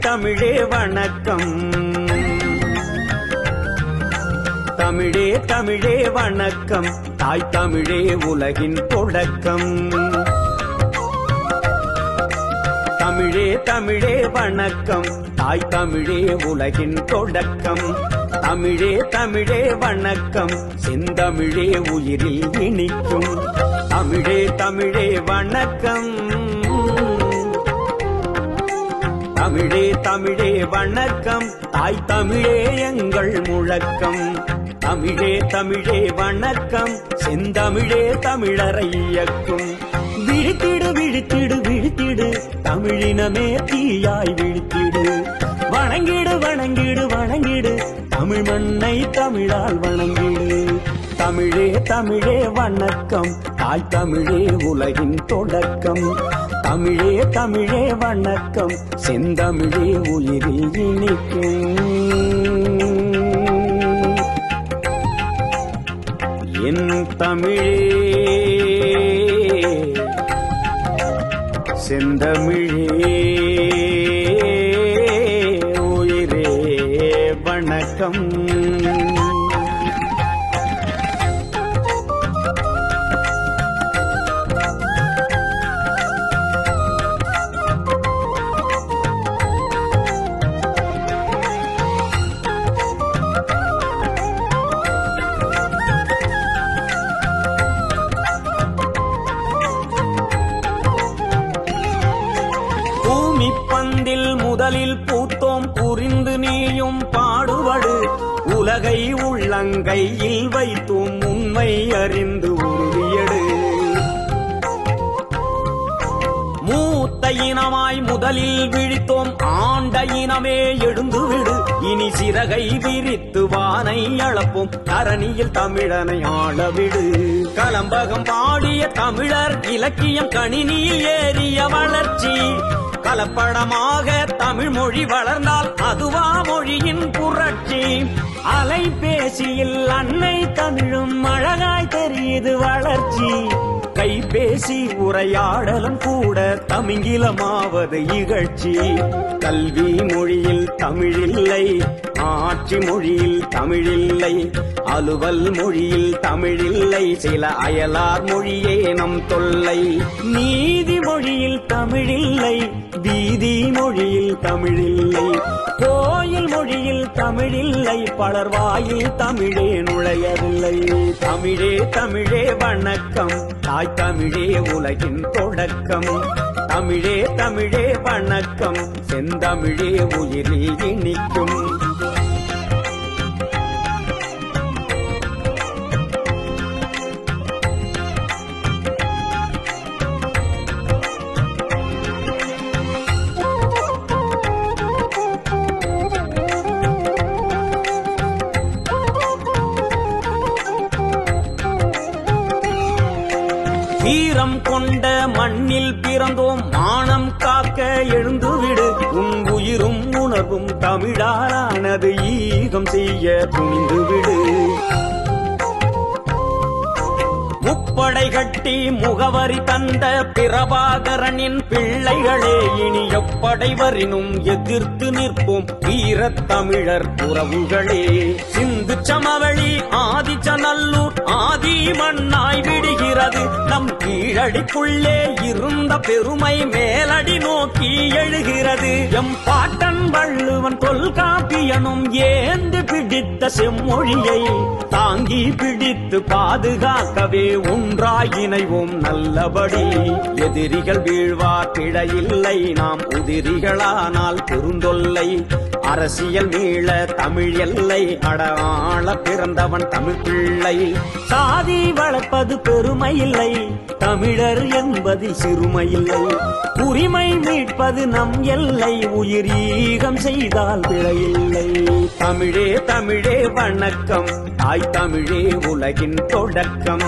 தமிழே வணக்கம். தமிழே தமிழே வணக்கம். தாய் தமிழே உலகின் தொடக்கம். தமிழே தமிழே வணக்கம். தாய் தமிழே உலகின் தொடக்கம். தமிழே தமிழே வணக்கம். செந்தமிழே உயிரில் இனிக்கும். தமிழே தமிழே வணக்கம். தமிழே தமிழே வணக்கம். தாய் தமிழே எங்கள் முழக்கம். தமிழே தமிழே வணக்கம். செந்தமிழே தமிழரை இயக்கும். விழித்திடு விழித்திடு விழித்திடு. தமிழினமே தீயாய் விழித்திடு. வணங்கிடு வணங்கிடு வணங்கிடு. தமிழ் மண்ணை தமிழால் வணங்கிடு. தமிழே தமிழே வணக்கம். தாய் தமிழே உலகின் தொடக்கம். தமிழே தமிழே வணக்கம். செந்தமிழே உயிரில் இனிக்கும். என் தமிழே செந்தமிழே முதலில் பூத்தோம் புரிந்து நீயும் பாடுபடு. உலகை உள்ளங்கையில் வைத்தும் உண்மை அறிந்து உறுதியடு. மூத்த இனமாய் முதலில் விழித்தோம் ஆண்ட இனமே எழுந்துவிடு இனி சிறகை விரித்து வானை அளப்போம் தரணியில் தமிழனை ஆளவிடு கலம்பகம் பாடிய தமிழர் இலக்கியம் கணினியில் ஏறிய வளர்ச்சி. கலப்படமாக தமிழ் மொழி வளர்ந்தால் அதுவா மொழியின் புரட்சி. அலைபேசியில் அன்னை தமிழும் அழகாய் தெரியுது வளர்ச்சி. கைபேசி உரையாடலும் கூட தமிங்கிலமாவது இகழ்ச்சி. கல்வி மொழியில் தமிழில்லை ஆட்சி மொழியில் தமிழில்லை அலுவல் மொழியில் தமிழில்லை சில அயலார் மொழியே நம் தொல்லை. நீதி மொழியில் தமிழில்லை வீதி மொழியில் தமிழில்லை. கோயில் மொழியில் தமிழில்லை பலர் வாயில் தமிழே நுழையவில்லை. தமிழே தமிழே வணக்கம் தாய் தமிழே உலகின் தொடக்கம். தமிழே தமிழே வணக்கம் செந்தமிழே உயிரில் இனிக்கும். வீரம் கொண்ட மண்ணில் பிறந்தோம். மானம் காக்க எழுந்துவிடு. உன் உயிரும் உணர்வும் தமிழாலானது. ஈகம் செய்ய துணிந்துவிடு. முப்படை கட்டி முகவரி தந்த பிரபாகரனின் பிள்ளைகளே இனி எப்படைவரினும் எதிர்த்து நிற்போம் வீரத் தமிழர் உறவுகளே. சிந்து சமவெளி ஆதிச்சநல்லூர் ஆதி மண்ணாய் விடுகிறது. நம் கீழடிக்குள்ளே இருந்த பெருமை மேலடி நோக்கி எழுகிறது. எம் பாட்டன் வள்ளுவன் தொல்காப்பியனும் ஏந்து பிடித்த செம்மொழியை தாங்கி பிடித்து பாதுகாக்கவே ஒன்றாய் இணைவோம் நல்லபடி. எதிரிகள் வீழ்வார் பிழையில்லை. நாம் உதிரிகளானால் பெருந்தொல்லை. அரசியல் மீள தமிழ் எல்லை அடாள பிறந்தவன் தமிழ் பிள்ளை. சாதி வளர்ப்பது பெருமை இல்லை தமிழர் என்பதில் சிறுமை இல்லை. உரிமை மீட்பது நம் எல்லை உயிரீகம் ஈகம் செய்தால் பிழையில்லை தமிழே தமிழே வணக்கம் தாய் தமிழே உலகின் தொடக்கம்.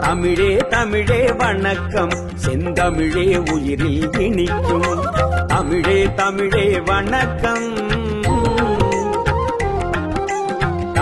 தமிழே தமிழே வணக்கம் செந்தமிழே உயிரில் இனிக்கும். தமிழே தமிழே வணக்கம்.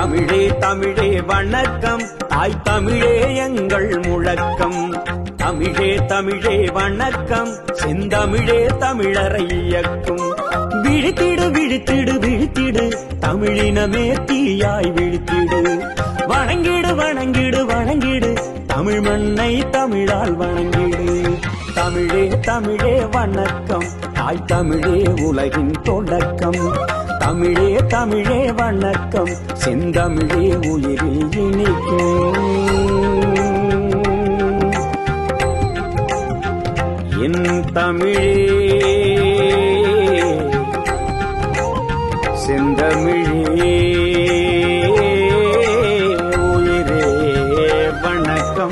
தமிழே தமிழே வணக்கம். தாய் தமிழே எங்கள் முழக்கம். தமிழே தமிழே வணக்கம். செந்தமிழே தமிழரை இயக்கும். விழித்திடு விழித்திடு விழித்திடு. தமிழினமே தீயாய் விழித்திடு. வணங்கிடு வணங்கிடு வணங்கிடு. தமிழ் மண்ணை தமிழால் வணங்கிடு. தமிழே தமிழே வணக்கம். தாய் தமிழே உலகின் தொடக்கம். தமிழே தமிழே வணக்கம். செந்தமிழே உயிரில் இனிக்கும் என் தமிழே செந்தமிழே.